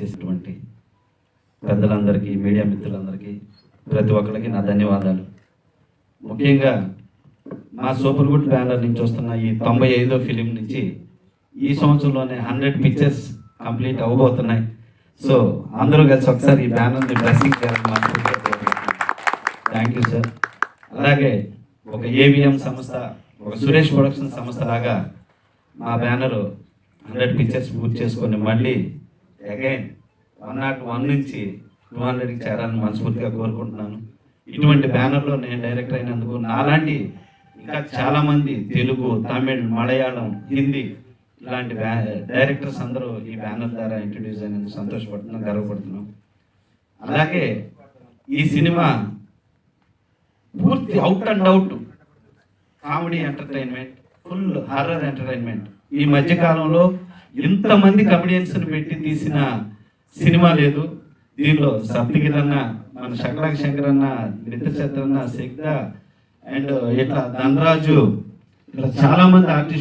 చేసినటువంటి పెద్దలందరికీ మీడియా మిత్రులందరికీ ప్రతి ఒక్కరికి నా ధన్యవాదాలు. ముఖ్యంగా మా సూపర్ గుడ్ బ్యానర్ నుంచి వస్తున్న ఈ తొంభై ఐదో ఫిలిం నుంచి ఈ సంవత్సరంలోనే హండ్రెడ్ పిక్చర్స్ కంప్లీట్ అవ్వబోతున్నాయి సో అందరూ కలిసి ఒకసారి ఈ బ్యానర్ని బ్లెస్సింగ్ చేయాలని థ్యాంక్ యూ సార్. అలాగే ఒక ఏవిఎం సంస్థ ఒక సురేష్ ప్రొడక్షన్ సంస్థ లాగా మా బ్యానరు హండ్రెడ్ పిక్చర్స్ పూర్తి చేసుకొని మళ్ళీ అగైన్ వన్ నాట్ వన్ నుంచి టూ హండ్రెడ్కి చేరాలని మనస్ఫూర్తిగా కోరుకుంటున్నాను. ఇటువంటి బ్యానర్లో నేను డైరెక్టర్ అయినందుకు నాలాంటి ఇంకా చాలామంది తెలుగు తమిళ్ మలయాళం హిందీ ఇలాంటి బ్యా డైరెక్టర్స్ అందరూ ఈ బ్యానర్ ద్వారా ఇంట్రడ్యూస్ అయినందుకు సంతోషపడుతున్నాం గర్వపడుతున్నాం అలాగే ఈ సినిమా పూర్తి out and out comedy entertainment full horror entertainment. ఈ మధ్యకాలంలో ఇంతమంది కమెడియన్స్ని పెట్టి తీసిన సినిమా లేదు. దీనిలో సప్తగిరి అన్న మన శకలాక శంకర్ అన్న నిత్య అన్న సిగ్ధ అండ్ ఇట్లా ధనరాజు ఇట్లా చాలా మంది ఆర్టిస్టులు